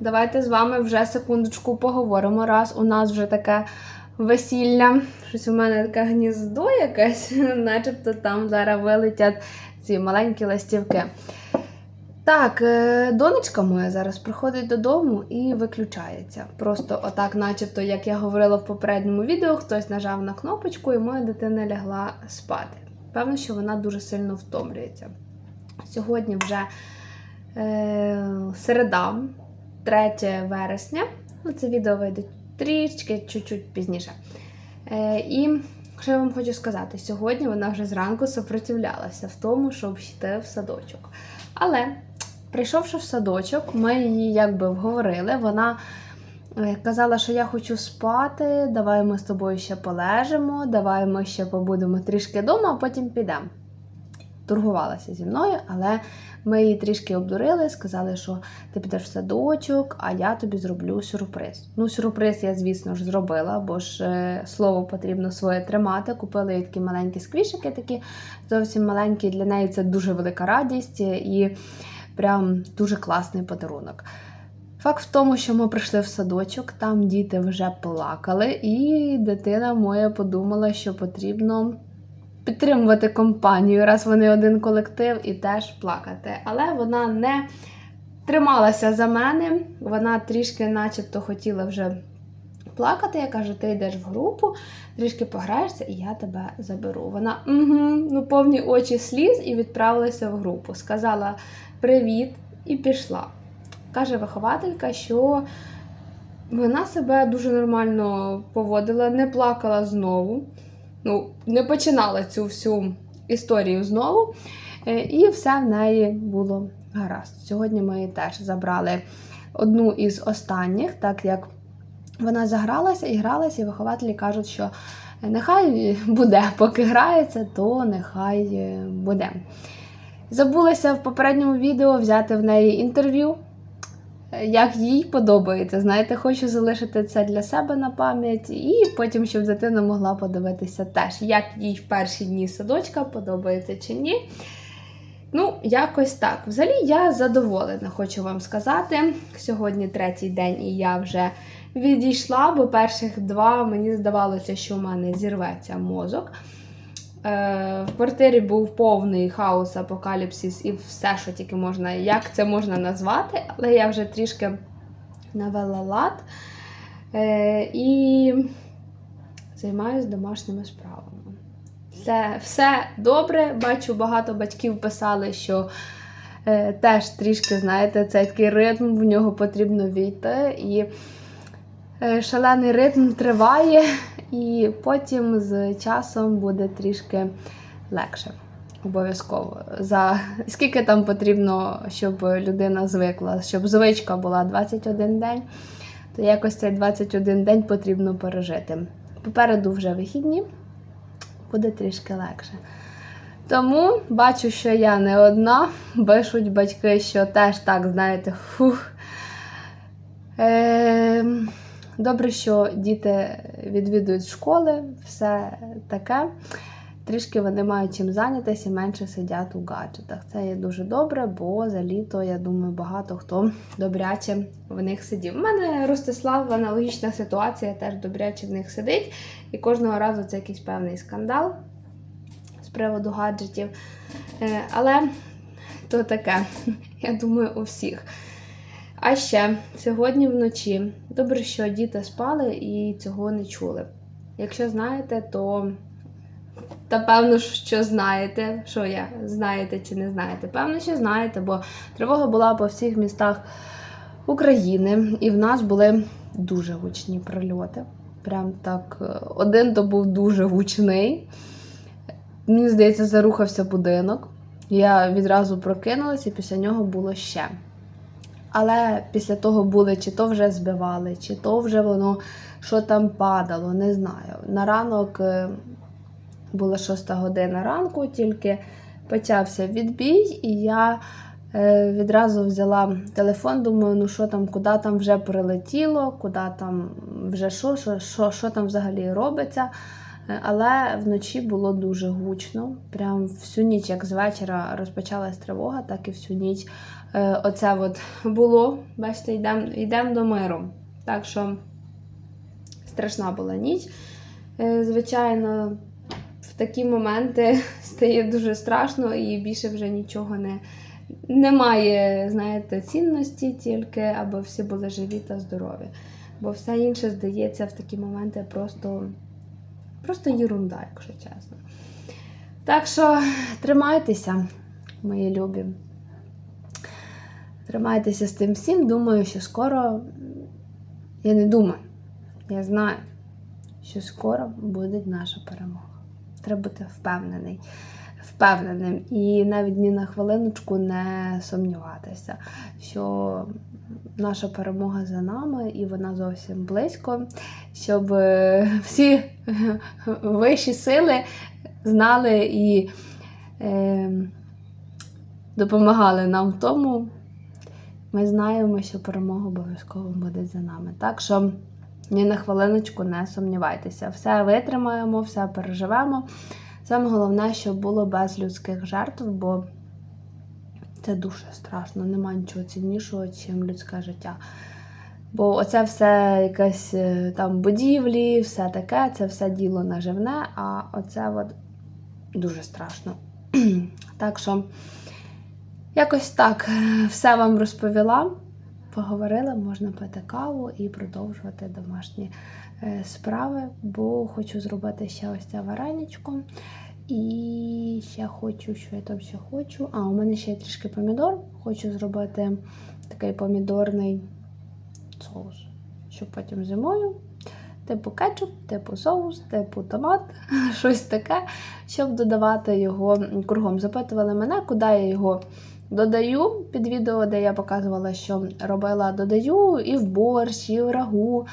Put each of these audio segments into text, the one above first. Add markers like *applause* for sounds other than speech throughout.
давайте з вами вже секундочку поговоримо. Раз у нас вже таке весілля. Щось у мене таке гніздо якесь, *laughs* начебто там зараз вилетять ці маленькі ластівки. Так, е, донечка моя зараз приходить додому і виключається. Просто отак, начебто, як я говорила в попередньому відео, хтось нажав на кнопочку, і моя дитина лягла спати. Певно, що вона дуже сильно втомлюється. Сьогодні вже е, середа, 3 вересня. Ну, це відео вийде трішки чуть-чуть пізніше. Е, і що я вам хочу сказати, сьогодні вона вже зранку сопротивлялася в тому, щоб йти в садочок. Але, прийшовши в садочок, ми її якби вговорили. Вона е, казала, що я хочу спати, давай ми з тобою ще полежимо, давай ми ще побудемо трішки вдома, а потім підемо. Торгувалася зі мною, але ми її трішки обдурили, сказали, що ти підеш в садочок, а я тобі зроблю сюрприз. Ну, сюрприз я, звісно ж, зробила, бо ж е, слово потрібно своє тримати. Купили їй такі маленькі сквішики, такі зовсім маленькі. Для неї це дуже велика радість і прям дуже класний подарунок. Факт в тому, що ми прийшли в садочок, там діти вже плакали, і дитина моя подумала, що потрібно підтримувати компанію, раз вони один колектив, і теж плакати. Але вона не трималася за мене, вона трішки, начебто, хотіла вже плакати. Я кажу, ти йдеш в групу, трішки пограєшся, і я тебе заберу. Вона угу, ну повні очі сліз і відправилася в групу. Сказала привіт і пішла. Каже вихователька, що вона себе дуже нормально поводила, не плакала знову. Ну, не починала цю всю історію знову. Е, І все в неї було гаразд. Сьогодні ми теж забрали одну із останніх, так як вона загралася і гралася, і вихователі кажуть, що нехай буде, *laughs* поки грається, то нехай е, буде. Забулася в попередньому відео взяти в неї інтерв'ю, як їй подобається. Знаєте, хочу залишити це для себе на пам'ять, і потім, щоб дитина могла подивитися теж, як їй в перші дні садочка подобається чи ні. Ну, якось так. Взагалі, я задоволена, хочу вам сказати. Сьогодні третій день, і я вже відійшла, бо перших два мені здавалося, що в мене зірветься мозок. Е, в квартирі був повний хаос, апокаліпсис і все, що тільки можна, як це можна назвати, але я вже трішки навела лад е, і займаюся домашніми справами. Все, все добре. Бачу, багато батьків писали, що е, теж трішки, знаєте, цей такий ритм в нього потрібно війти. І шалений ритм триває, і потім з часом буде трішки легше. Обов'язково. За скільки там потрібно, щоб людина звикла, щоб звичка була 21 день, то якось цей 21 день потрібно пережити. Попереду вже вихідні, буде трішки легше. Тому бачу, що я не одна. Пишуть батьки, що теж так, знаєте, фух. Е, добре, що діти відвідують школи, все таке. Трішки вони мають чим зайнятися і менше сидять у гаджетах. Це є дуже добре, бо за літо, я думаю, багато хто добряче в них сидів. У мене Ростислав, аналогічна ситуація, теж добряче в них сидить. І кожного разу це якийсь певний скандал з приводу гаджетів. Е, Але то таке, я думаю, у всіх. А ще сьогодні вночі добре, що діти спали і цього не чули. Якщо знаєте, то та певно, що знаєте, що я знаєте чи не знаєте. Певно, що знаєте, бо тривога була по всіх містах України, і в нас були дуже гучні прильоти. Прям так, е, один то був дуже гучний. Мені здається, зарухався будинок. Я відразу прокинулася, і після нього було ще. Але після того були, чи то вже збивали, чи то вже воно що там падало, не знаю. На ранок е, була шоста година ранку, тільки почався відбій, і я е, відразу взяла телефон, думаю, ну що там, куди там вже прилетіло, куди там вже що, що, що, що там взагалі робиться. Е, Але вночі було дуже гучно. Прям всю ніч, як з вечора розпочалась тривога, так і всю ніч оце от було. Бачите, йдемо йдем до миру. Так що страшна була ніч. Е, Звичайно, в такі моменти *laughs* стає дуже страшно і більше вже нічого не, немає, знаєте, цінності тільки, аби всі були живі та здорові. Бо все інше здається в такі моменти просто, просто єрунда, якщо чесно. Так що тримайтеся, мої любі. Тримайтеся з тим всім. Думаю, що скоро. Я не думаю, я знаю, що скоро буде наша перемога. Треба бути впевнений, впевненим і навіть ні на хвилиночку не сумніватися, що наша перемога за нами і вона зовсім близько, щоб е, всі *laughs* вищі сили знали і е, допомагали нам в тому. Ми знаємо, що перемога обов'язково буде за нами. Так що ні на хвилиночку не сумнівайтеся. Все витримаємо, все переживемо. Саме головне, щоб було без людських жертв, бо це дуже страшно. Нема нічого ціннішого, ніж людське життя. Бо оце все якесь е, там будівлі, все таке, це все діло наживне, а оце от дуже страшно. *clears throat* так що. Якось так е, все вам розповіла. Поговорила, можна пити каву і продовжувати домашні е, справи, бо хочу зробити ще ось це вареничко. І ще хочу, що я там ще хочу. А, у мене ще є трішки помідор. Хочу зробити такий помідорний соус, щоб потім зимою. Типу кетчуп, типу соус, типу томат, *laughs* щось таке, щоб додавати його кругом. Запитували мене, куди я його Додаю під відео, де я показувала, що робила, додаю і в борщ, і в рагу.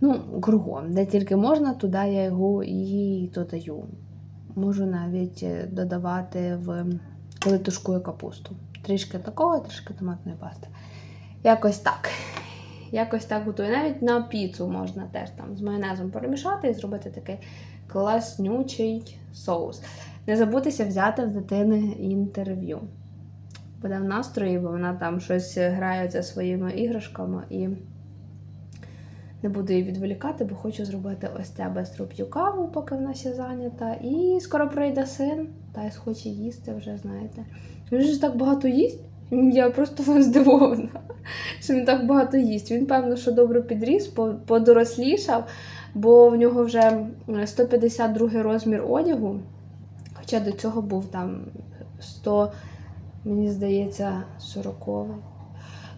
Ну, кругом, де тільки можна, туди я його і додаю. Можу навіть додавати в коли тушкую капусту. Трішки такого, трішки томатної пасти. Якось так. Якось так готую. Навіть на піцу можна теж там з майонезом перемішати і зробити такий класнючий соус. Не забудьтеся взяти в дитини інтерв'ю буде в настрої, бо вона там щось грає зі своїми іграшками і не буду її відволікати, бо хочу зробити ось це бистро п'ю каву, поки вона ще зайнята. І скоро прийде син, та й схоче їсти вже, знаєте. Він ж так багато їсть. Я просто *laughs* здивована, що він так багато їсть. Він, певно, що добре підріс, подорослішав, бо в нього вже 152 розмір одягу. Хоча до цього був там 100. Мені здається, сороковий.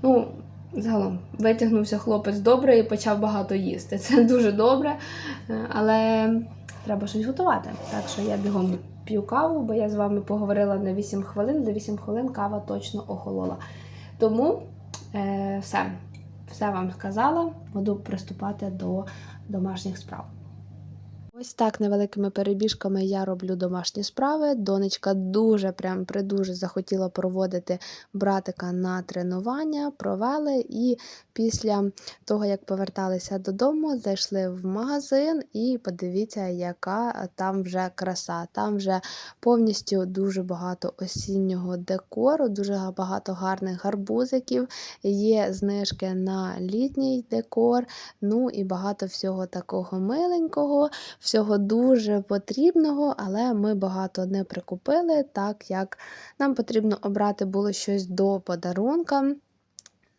Ну, загалом, витягнувся хлопець добре і почав багато їсти. Це дуже добре, але треба щось готувати. Так що я бігом п'ю каву, бо я з вами поговорила на 8 хвилин, за 8 хвилин кава точно охолола. Тому е, все, все вам сказала, буду приступати до домашніх справ. Ось так невеликими перебіжками я роблю домашні справи. Донечка дуже прям придуже захотіла проводити братика на тренування, провели і після того, як поверталися додому, зайшли в магазин і подивіться, яка там вже краса. Там вже повністю дуже багато осіннього декору, дуже багато гарних гарбузиків, є знижки на літній декор, ну і багато всього такого миленького всього дуже потрібного, але ми багато не прикупили, так як нам потрібно обрати було щось до подарунка.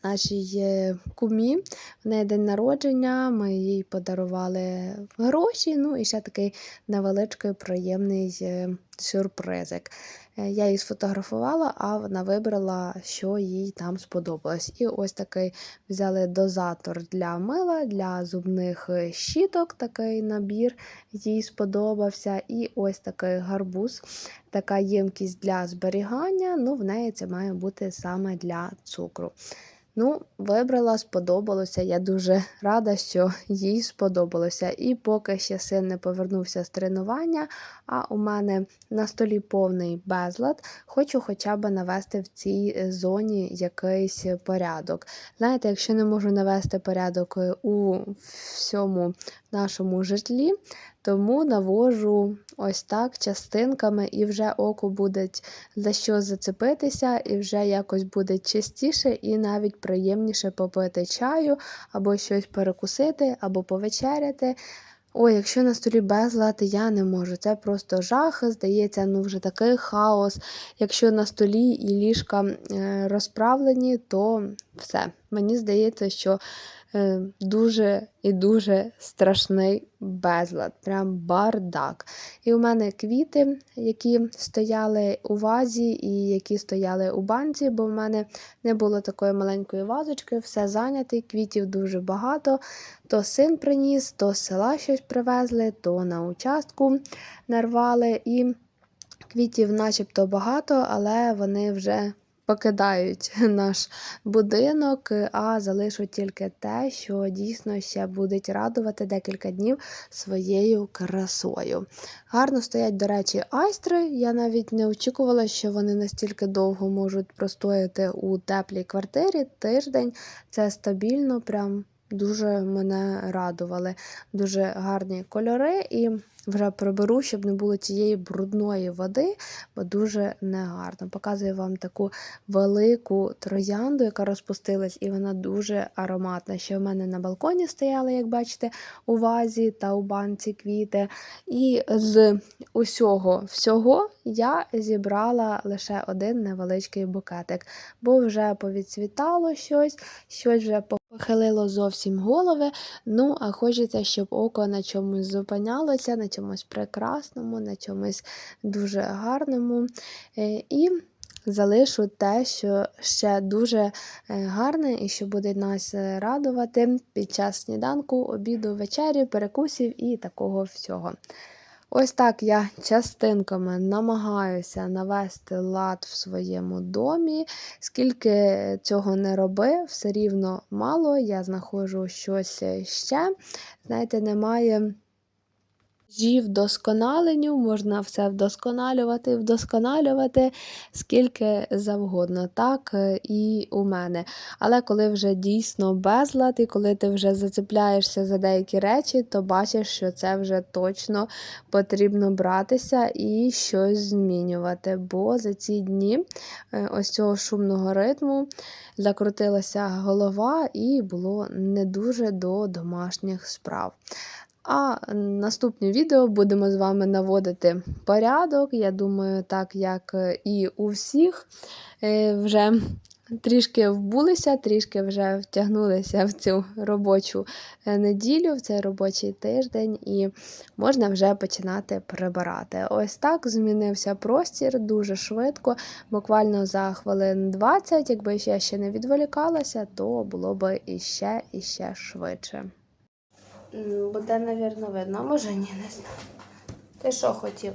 Нашій кумі, в неї день народження, ми їй подарували гроші, ну і ще такий невеличкий приємний е, сюрпризик. Е, я її сфотографувала, а вона вибрала, що їй там сподобалось. І ось такий взяли дозатор для мила, для зубних е, щіток, такий набір їй сподобався. І ось такий гарбуз, така ємкість для зберігання. Ну, в неї це має бути саме для цукру. Ну, вибрала, сподобалося. Я дуже рада, що їй сподобалося. І поки ще син не повернувся з тренування, а у мене на столі повний безлад, хочу хоча б навести в цій зоні якийсь порядок. Знаєте, якщо не можу навести порядок е, у всьому нашому житлі, Тому навожу ось так частинками, і вже око буде за що зацепитися, і вже якось буде чистіше і навіть приємніше попити чаю, або щось перекусити, або повечеряти. Ой, якщо на столі безлад, я не можу. Це просто жах. Здається, ну вже такий хаос. Якщо на столі і ліжка е, розправлені, то все. Мені здається, що е, дуже і дуже страшний безлад, прям бардак. І у мене квіти, які стояли у вазі і які стояли у банці, бо в мене не було такої маленької вазочки, все зайняте, квітів дуже багато. То син приніс, то з села щось привезли, то на участку нарвали. І квітів начебто багато, але вони вже покидають *laughs* наш будинок, а залишать тільки те, що дійсно ще будуть радувати декілька днів своєю красою. Гарно стоять, до речі, айстри. Я навіть не очікувала, що вони настільки довго можуть простояти у теплій квартирі. Тиждень це стабільно, прям дуже мене радували. Дуже гарні кольори і вже приберу, щоб не було тієї брудної води, бо дуже негарно. Показую вам таку велику троянду, яка розпустилась, і вона дуже ароматна. Ще в мене на балконі стояли, як бачите, у вазі та у банці квіти. І з усього всього я зібрала лише один невеличкий букетик, бо вже повідцвітало щось, щось вже похилило зовсім голови. Ну, а хочеться, щоб око на чомусь зупинялося, на чомусь прекрасному, на чомусь дуже гарному. Е, І залишу те, що ще дуже е, гарне і що буде нас е, радувати під час сніданку, обіду, вечері, перекусів і такого всього. Ось так я частинками намагаюся навести лад в своєму домі. Скільки цього не роби, все рівно мало. Я знаходжу щось ще. Знаєте, немає межі вдосконаленню, можна все вдосконалювати, вдосконалювати скільки завгодно. Так е, і у мене. Але коли вже дійсно безлад, і коли ти вже зацепляєшся за деякі речі, то бачиш, що це вже точно потрібно братися і щось змінювати. Бо за ці дні е, ось цього шумного ритму закрутилася голова і було не дуже до домашніх справ. А наступне відео будемо з вами наводити порядок. Я думаю, так як е, і у всіх е, вже трішки вбулися, трішки вже втягнулися в цю робочу е, неділю, в цей робочий тиждень, і можна вже починати прибирати. Ось так змінився простір дуже швидко, буквально за хвилин 20. Якби я ще не відволікалася, то було б іще іще швидше. Буде, навірно, видно, а може ні, не знаю. Ти що хотів?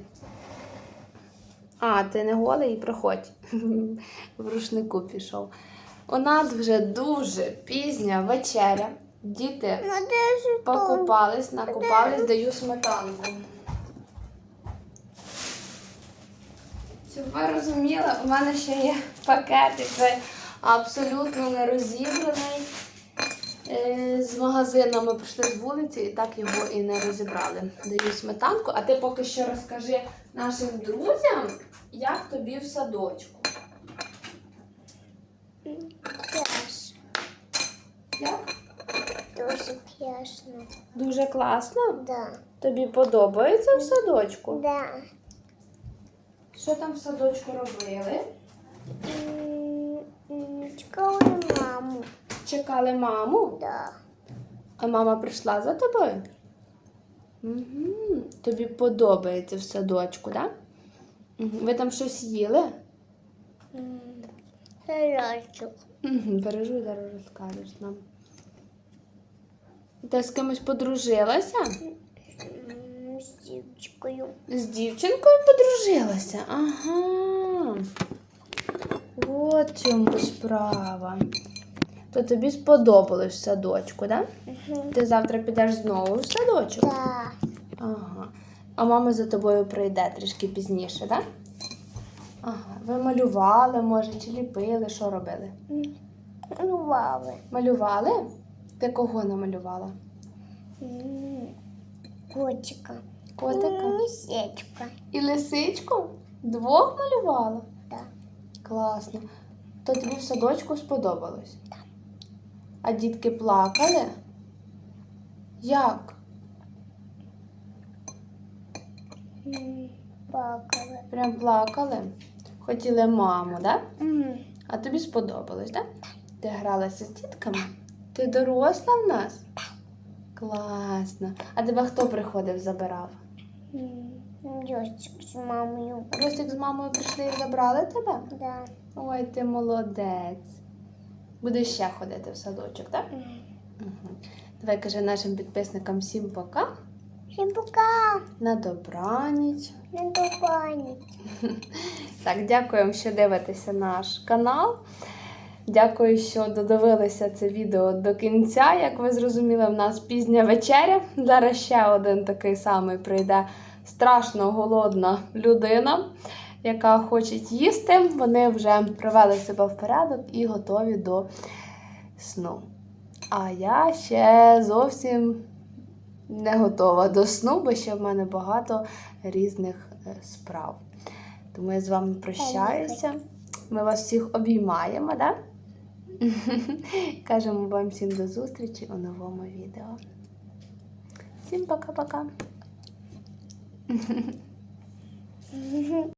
А, ти не голий, і проходь. *laughs* В рушнику пішов. У нас вже дуже пізня вечеря. Діти покупались, накупались, даю сметанку. Щоб ви розуміли, у мене ще є пакетик абсолютно не розібраний. Е, З магазину ми прийшли з вулиці і так його і не розібрали. Даю сметанку, а ти поки що розкажи нашим друзям, як тобі в садочку. Як? Дуже п'яшно. Дуже класно. Да. Тобі подобається в садочку? Да. Що там в садочку робили? Чекали маму. Чекали маму, Да. а мама прийшла за тобою? Угу. Тобі подобається в садочку, так? Да? Угу. Ви там щось їли? Гарячу. Угу. Бережу, зараз розкажеш нам. Ти з кимось подружилася? З дівчинкою. З дівчинкою подружилася? Ага. От чому справа. То тобі сподобалось в садочку, так? Да? Мгм. Ти завтра підеш знову в садочок? Да. Ага. А мама за тобою прийде трішки пізніше, так? Ага. Ви малювали, може, чи ліпили, що робили? Малювали. Малювали? Ти кого намалювала? Котика. Котика. Місечка. І лисичку? Двох малювала? Так. Класно. То тобі в садочку сподобалось? Так. А дітки плакали? Як? Плакали. Прям плакали? Хотіли маму, так? Да? М, А тобі сподобалось, так? Да? Ти гралася з дітками? Ти доросла в нас? Класно. А тебе хто приходив, забирав? м, з мамою. Ростик з мамою прийшли і забрали тебе? Да. Ой, ти молодець. Будеш ще ходити в садочок, так? М. Угу. Давай кажи нашим підписникам всім пока. Всім пока. На добраніч. На добраніч. *laughs* Так, дякуємо, що дивитеся наш канал. Дякую, що додивилися це відео до кінця. Як ви зрозуміли, в нас пізня вечеря. Зараз ще один такий самий прийде страшно голодна людина, яка хоче їсти. Вони вже привели себе в порядок і готові до сну. А я ще зовсім не готова до сну, бо ще в мене багато різних е, справ. Тому я з вами прощаюся. Ми вас всіх обіймаємо, да? *laughs* Кажемо вам всім до зустрічі у новому відео. Всім пока-пока. *laughs*